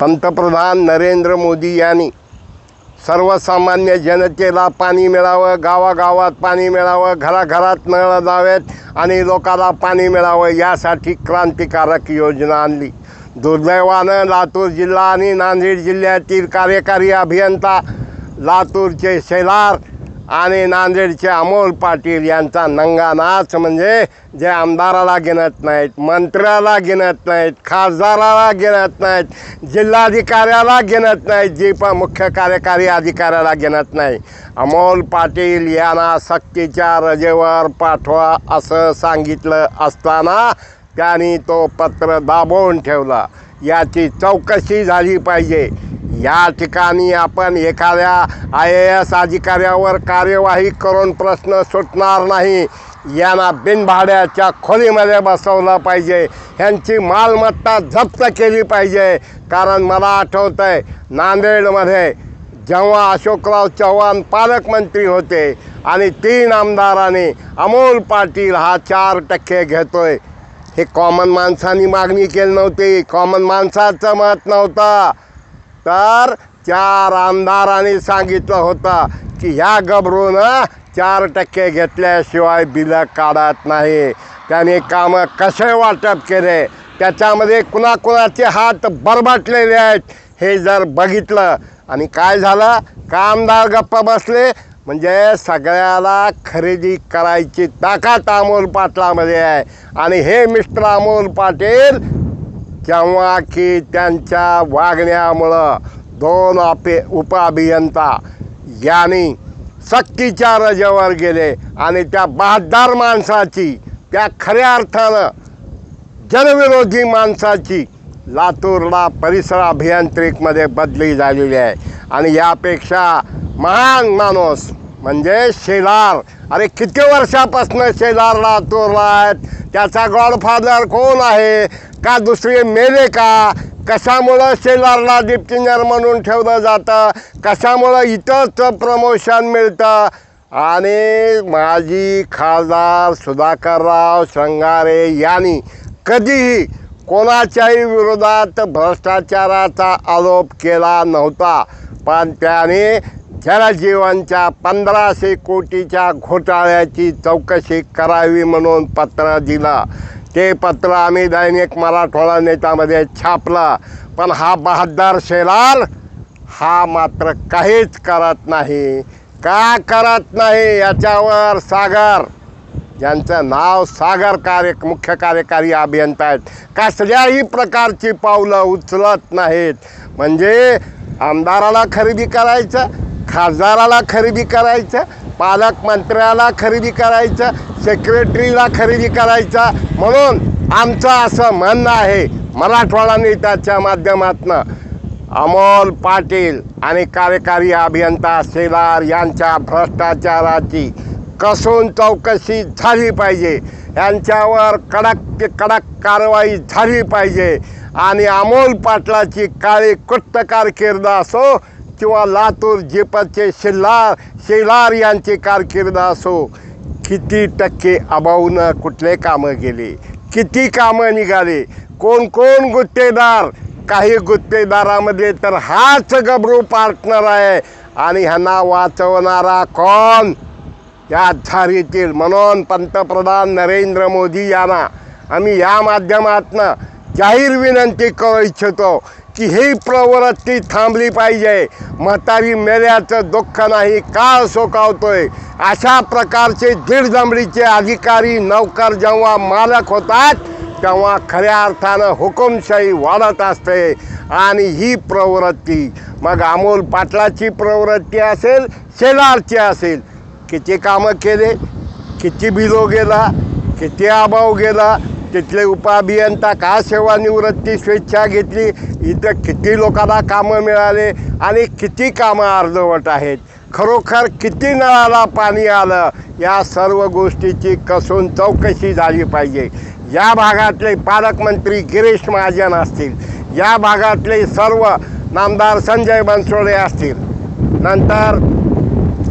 पंतप्रधान नरेंद्र मोदी यांनी सर्वसामान्य जनतेला पाणी मिळावं गावागावात पाणी मिळावं घराघरात नळ जावेत आणि लोकांना पाणी मिळावं यासाठी क्रांतिकारक योजना आणली. दुर्दैवानं लातूर जिल्हा आणि नांदेड जिल्ह्यातील कार्यकारी अभियंता लातूरचे शेलार आणि नांदेडचे अमोल पाटील यांचा नंगा नाच म्हणजे जे आमदाराला गिनत नाहीत मंत्र्याला गिनत नाहीत खासदाराला गिनत नाहीत जिल्हाधिकाऱ्याला गिनत नाहीत जी पण मुख्य कार्यकारी अधिकाऱ्याला गिनत नाही. अमोल पाटील यांना सक्तीच्या रजेवर पाठवा असं सांगितलं असताना त्यांनी तो पत्र दाबवून ठेवला. याची चौकशी झाली पाहिजे. या ठिकाणी आपण एखाद्या आय ए एस अधिकाऱ्यावर कार्यवाही करून प्रश्न सुटणार नाही. यांना बिनभाड्याच्या खोलीमध्ये बसवलं पाहिजे. ह्यांची मालमत्ता जप्त केली पाहिजे. कारण मला आठवतं आहे नांदेडमध्ये जेव्हा अशोकराव चव्हाण पालकमंत्री होते आणि तीन आमदारांनी अमोल पाटील हा चार टक्के घेतोय. हे कॉमन माणसांनी मागणी केली नव्हती. कॉमन माणसाचं मत नव्हतं. तर चार आमदारांनी सांगितलं होतं की ह्या गबरून चार टक्के घेतल्याशिवाय बिलं काढत नाही. त्याने कामं कसे वाटप केले? त्याच्यामध्ये कुणाकुणाचे हात बरबाटलेले आहेत हे जर बघितलं. आणि काय झालं? कामदार गप्प बसले? म्हणजे सगळ्याला खरेदी करायची ताकद अमोल पाटलामध्ये आहे. आणि हे मिस्टर अमोल पाटील केव्हा की त्यांच्या वागण्यामुळं दोन अपे उपअभियंता यांनी सक्तीच्या रजेवर गेले आणि त्या बहादार माणसाची त्या खऱ्या अर्थानं जनविरोधी माणसाची लातूरला परिसर अभियांत्रिकमध्ये बदली झालेली आहे. आणि यापेक्षा महान माणूस म्हणजे शेलार. अरे किती वर्षापासून शेलार लातूरला आहेत? त्याचा गॉडफादर कोण आहे? का दुसरे मेले का? कशामुळं शेलारला डिप्टिनर म्हणून ठेवलं जातं? कशामुळं इथंच प्रमोशन मिळतं? आणि माजी खासदार सुधाकरराव श्रंगारे यांनी कधीही कोणाच्याही विरोधात भ्रष्टाचाराचा आरोप केला नव्हता. पण त्याने जलजीवनच्या पंधराशे कोटीच्या घोटाळ्याची चौकशी करावी म्हणून पत्र दिलं. ते पत्र आम्ही दैनिक मराठवाडा नेत्यामध्ये छापलं. पण हा बहादर शेलार हा मात्र काहीच करत नाही. का करत नाही याच्यावर सागर? ज्यांचं नाव सागर कार्य मुख्य कार्यकारी अभियंता आहेत. कसल्याही प्रकारची पावलं उचलत नाहीत. म्हणजे आमदाराला खरेदी करायचं खासदाराला खरेदी करायचं पालकमंत्र्याला खरेदी करायचं सेक्रेटरीला खरेदी करायचं. म्हणून आमचं असं म्हणणं आहे मराठवाडा नेत्याच्या माध्यमातून अमोल पाटील आणि कार्यकारी अभियंता शेलार यांच्या भ्रष्टाचाराची कसून चौकशी झाली पाहिजे. यांच्यावर कडक ते कडक कारवाई झाली पाहिजे. आणि अमोल पाटलाची काळी कुट्ट कारकीर्द असो किंवा लातूर जेपाचे शिल्लार शेलार यांची कारकीर्द असो किती टक्के अभावनं कुठले कामं गेले? किती कामं निघाले? कोण कोण गुत्तेदार? काही गुत्तेदारामध्ये तर हाच गबरू पार्टनर आहे. आणि ह्यांना वाचवणारा कोण? या झारीतील म्हणून पंतप्रधान नरेंद्र मोदी यांना. आम्ही या माध्यमातनं जाहीर विनंती करू इच्छितो. की ही प्रवृत्ती थांबली पाहिजे. म्हातारी मेल्याचं दुःख नाही का सोकावतोय. अशा प्रकारचे दीडदमडीचे अधिकारी नौकर जेव्हा मालक होतात तेव्हा खऱ्या अर्थानं हुकुमशाही वाढत असते. आणि ही प्रवृत्ती मग अमोल पाटलाची प्रवृत्ती असेल शेलारची असेल किती कामं केले किती बिलो गेला किती अभाव गेला तिथले उपअभियंता का सेवानिवृत्ती स्वेच्छा घेतली? इथं किती लोकांना कामं मिळाले आणि किती कामं अर्धवट आहेत? खरोखर किती नळाला पाणी आलं? या सर्व गोष्टीची कसून चौकशी झाली पाहिजे. या भागातले पालकमंत्री गिरीश महाजन असतील. या भागातले सर्व नामदार संजय बनसोडे असतील. नंतर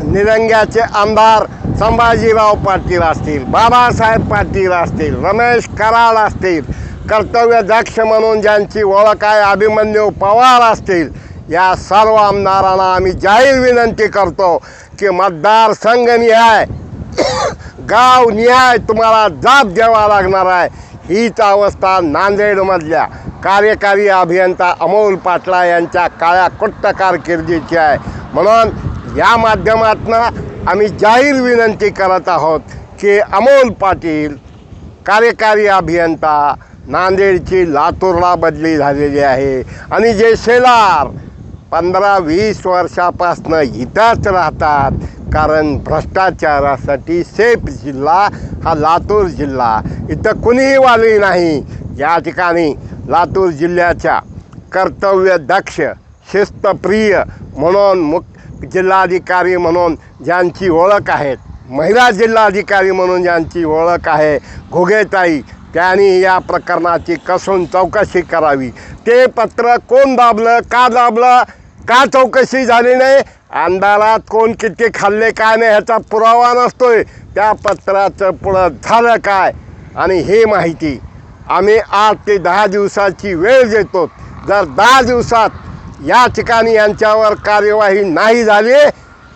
निरंग्याचे आमदार संभाजीराव पाटील असतील बाबासाहेब पाटील असतील रमेश कराड असतील कर्तव्य दक्ष म्हणून ज्यांची ओळख आहे अभिमन्यू पवार असतील या सर्व आमदारांना आम्ही जाहीर विनंती करतो की मतदारसंघनिहाय गाव निहाय तुम्हाला जाब द्यावा लागणार आहे. हीच अवस्था नांदेडमधल्या कार्यकारी अभियंता अमोल पाटला यांच्या काळ्या कुट्ट कारकिर्दीची आहे. म्हणून या माध्यमातनं आम्ही जाहीर विनंती करत आहोत की अमोल पाटील कार्यकारी अभियंता नांदेडची लातूरला बदली झालेली आहे. आणि जे शेलार पंधरा वीस वर्षापासनं इथंच राहतात कारण भ्रष्टाचारासाठी सेफ जिल्हा हा लातूर जिल्हा. इथं कुणीही वाली नाही. या ठिकाणी लातूर जिल्ह्याच्या कर्तव्यदक्ष शिस्तप्रिय म्हणून मुख जिल्हाधिकारी म्हणून ज्यांची ओळख आहेत महिला जिल्हाधिकारी म्हणून ज्यांची ओळख आहे घोगेताई त्यांनी या प्रकरणाची कसून चौकशी करावी. ते पत्र कोण दाबलं का दाबलं का चौकशी झाली नाही अंधारात कोण किती खाल्ले काय नाही ह्याचा पुरावा नसतोय. त्या पत्राचं पुढं झालं काय? आणि हे माहिती आम्ही आठ ते दहा दिवसाची वेळ देतो. जर दहा दिवसात या ठिकाणी यांच्यावर कार्यवाही नाही झाली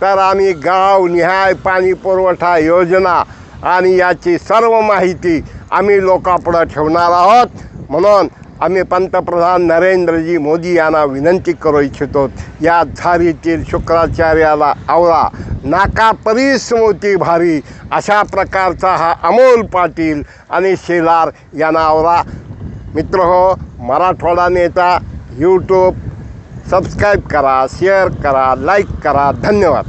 तर आम्ही गाव निहाय पाणी पुरवठा योजना आणि याची सर्व माहिती आम्ही लोकांपुढं ठेवणार आहोत. म्हणून आम्ही पंतप्रधान नरेंद्रजी मोदी यांना विनंती करू इच्छितो या झारीतील शुक्राचार्याला आवळा नाका स्मृती भारी अशा प्रकारचा हा अमोल पाटील आणि शेलार यांना आवरा मित्र हो मराठवाडा नेता यूट्यूब सबस्क्राईब करा शेअर करा लाईक करा. धन्यवाद.